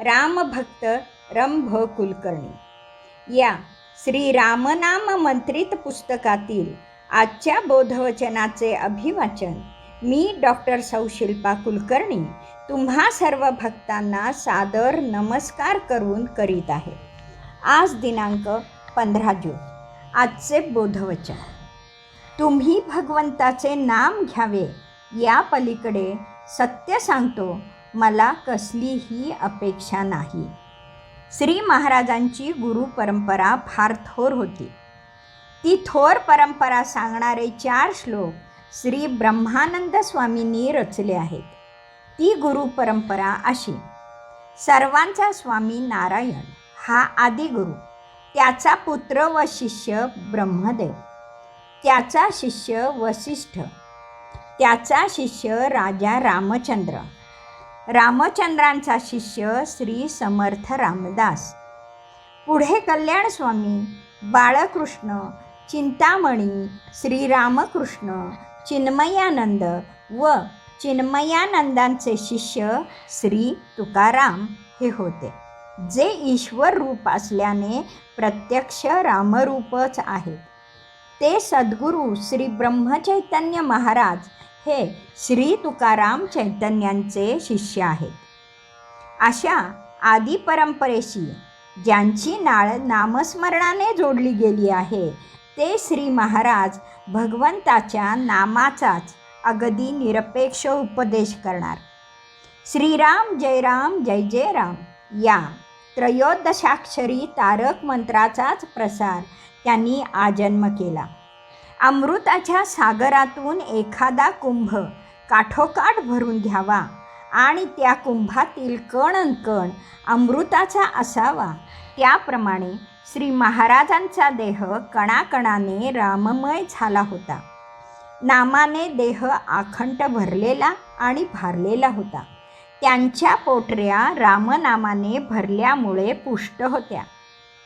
रामभक्त रंभ कुलकर्णी या श्री रामनाम मंत्रित पुस्तकातील आजच्या बोधवचनाचे अभिवाचन मी डॉक्टर सौशिल्पा कुलकर्णी तुम्हा सर्व भक्तांना सादर नमस्कार करून करीत आहे. आज दिनांक पंधरा जून आजचे बोधवचन. तुम्ही भगवंताचे नाम घ्यावे या पलीकडे सत्य सांगतो मला कसलीही अपेक्षा नाही. श्री महाराजांची गुरु परंपरा फार थोर होती. ती थोर परंपरा सांगणारे चार श्लोक श्री ब्रह्मानंद स्वामींनी रचले आहेत. ती गुरु परंपरा अशी सर्वांचा स्वामी नारायण हा आदिगुरु त्याचा पुत्र व शिष्य ब्रह्मदेव त्याचा शिष्य वसिष्ठ त्याचा शिष्य राजा रामचंद्र रामचंद्रांचा शिष्य श्री समर्थ रामदास. पुढे कल्याणस्वामी बाळकृष्ण चिंतामणी श्रीरामकृष्ण चिन्मयानंद व चिन्मयानंदांचे शिष्य श्री तुकाराम हे होते जे ईश्वर रूप असल्याने प्रत्यक्ष रामरूपच आहेत. ते सद्गुरू श्री ब्रह्मचैतन्य महाराज हे श्री तुकाराम चैतन्यांचे शिष्य आहेत. अशा आदी परंपरेशी ज्यांची नाळ नामस्मरणाने जोडली गेली आहे ते श्री महाराज भगवंताच्या नामाचाच अगदी निरपेक्ष उपदेश करणार. श्रीराम जय राम जय जय राम या त्रयोदशाक्षरी तारक मंत्राचाच प्रसार त्यांनी आजन्म केला. अमृताच्या सागरातून एखादा कुंभ काठोकाठ भरून घ्यावा आणि त्या कुंभातील कण कण अमृताचा असावा. त्याप्रमाणे श्री महाराजांचा देह कणाकणाने राममय झाला होता. नामाने देह आखंड भरलेला आणि भारलेला होता. त्यांच्या पोटऱ्या रामनामाने भरल्यामुळे पुष्ट होत्या.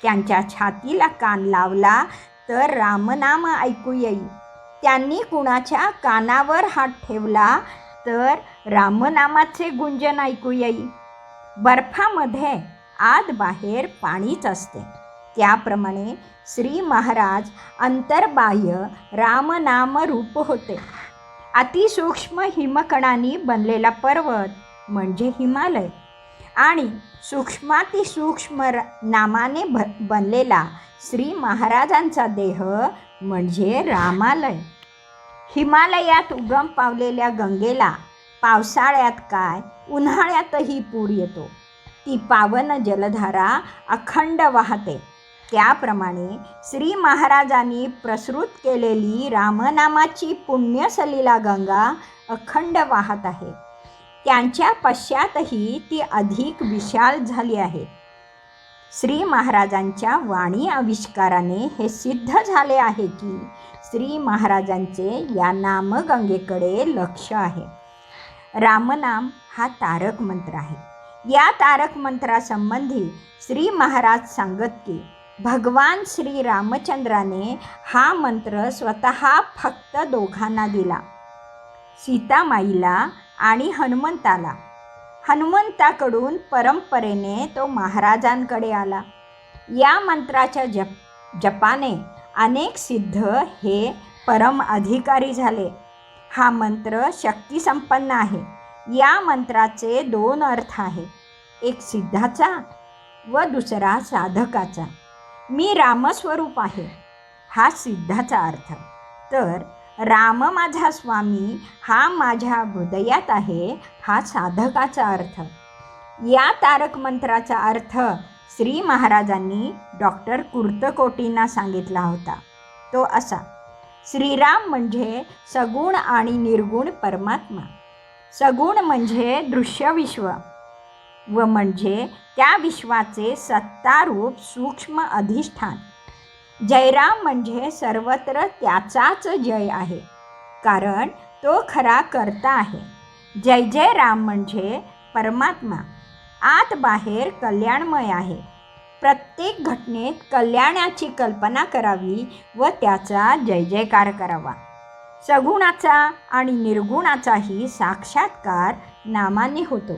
त्यांच्या छातीला कान लावला तर रामनाम ऐकू येई. त्यांनी कुणाच्या कानावर हात ठेवला तर रामनामाचे गुंजन ऐकू येई. बर्फामध्ये आत बाहेर पाणीच असते. त्याप्रमाणे श्री महाराज अंतर्बाह्य रामनाम रूप होते. अतिसूक्ष्म हिमकणांनी बनलेला पर्वत म्हणजे हिमालय. आणि सूक्ष्मातिसूक्ष्म र नामाने भ बनलेला श्री महाराजांचा देह म्हणजे रामालय. हिमालयात उगम पावलेल्या गंगेला पावसाळ्यात काय उन्हाळ्यातही पूर येतो. ती पावन जलधारा अखंड वाहते. त्याप्रमाणे श्री महाराजांनी प्रसृत केलेली रामनामाची पुण्यसलीला गंगा अखंड वाहत आहे. त्यांच्या पश्चातही ती अधिक विशाल झाली आहे. श्री महाराजांच्या वाणी आविष्काराने हे सिद्ध झाले आहे की श्री महाराजांचे या नामगंगेकडे लक्ष आहे. रामनाम हा तारक मंत्र आहे. या तारक मंत्रासंबंधी श्री महाराज सांगत की भगवान श्री रामचंद्राने हा मंत्र स्वतः फक्त दोघांना दिला. सीतामाईला आणि हनुमंताला. हनुमंताकडून परंपरेने तो महाराजांकडे आला. या मंत्राच्या जप जपाने अनेक सिद्ध हे परम अधिकारी झाले. हा मंत्र शक्तिसंपन्न आहे. या मंत्राचे दोन अर्थ आहे. एक सिद्धाचा व दुसरा साधकाचा. मी रामस्वरूप आहे. हा सिद्धाचा अर्थ. तर राम माझा स्वामी हा माझ्या हृदयात आहे हा साधकाचा अर्थ. या तारक मंत्राचा अर्थ श्री महाराजांनी डॉक्टर कुर्तकोटींना सांगितला होता. तो असा श्रीराम म्हणजे सगुण आणि निर्गुण परमात्मा. सगुण म्हणजे दृश्यविश्व व म्हणजे त्या विश्वाचे सत्तारूप सूक्ष्म अधिष्ठान. जयराम म्हणजे सर्वत्र त्याचाच जय आहे. कारण तो खरा करता आहे. जय जय राम म्हणजे परमात्मा. आत बाहेर कल्याणमय आहे. प्रत्येक घटनेत कल्याणाची कल्पना करावी व त्याचा जय जयकार करावा. सगुणाचा आणि निर्गुणाचाही साक्षात्कार नामाने होतो.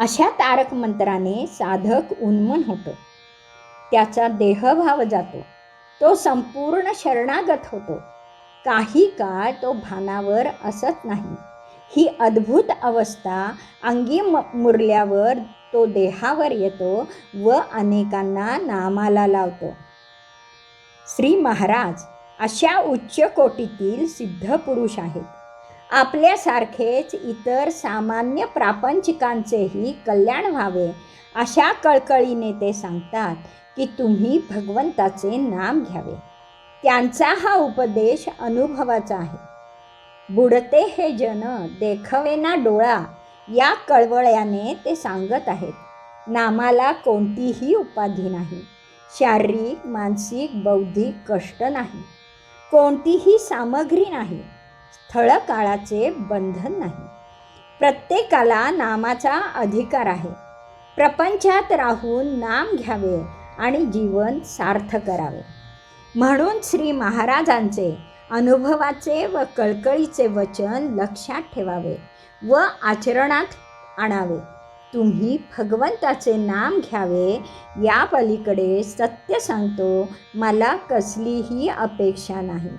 अशा तारक मंत्राने साधक उन्मन होतो. त्याचा देहभाव जातो. तो संपूर्ण शरणागत होतो. काही काळ तो भानावर असत नाही. ही अद्भुत अवस्था अंगी म मुरल्यावर तो देहावर येतो व अनेकांना नामाला लावतो. श्री महाराज अशा उच्च कोटीतील सिद्ध पुरुष आहेत. आपल्यासारखेच इतर सामान्य प्रापंचिकांचेही कल्याण व्हावे अशा कळकळीने ते सांगतात की तुम्ही भगवंताचे नाम घ्यावे. त्यांचा हा उपदेश अनुभवाचा आहे. बुडते हे जन देखवेना डोळा या कळवळ्याने ते सांगत आहेत. नामाला कोणतीही उपाधी नाही. शारीरिक मानसिक बौद्धिक कष्ट नाही. कोणतीही सामग्री नाही. स्थळ काळाचे बंधन नाही. प्रत्येकाला नामाचा अधिकार आहे. प्रपंचात राहून नाम घ्यावे आणि जीवन सार्थ करावे. म्हणून श्री महाराजांचे अनुभवाचे व कळकळीचे वचन लक्षात ठेवावे व आचरणात आणावे. तुम्ही भगवंताचे नाम घ्यावे या पलीकडे सत्य सांगतो मला कसलीही अपेक्षा नाही.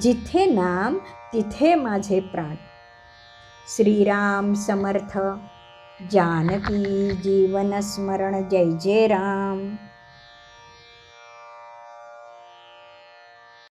जिथे नाम तिथे माझे प्राण. श्रीराम समर्थ. जानकी जीवनस्मरण जय जय राम.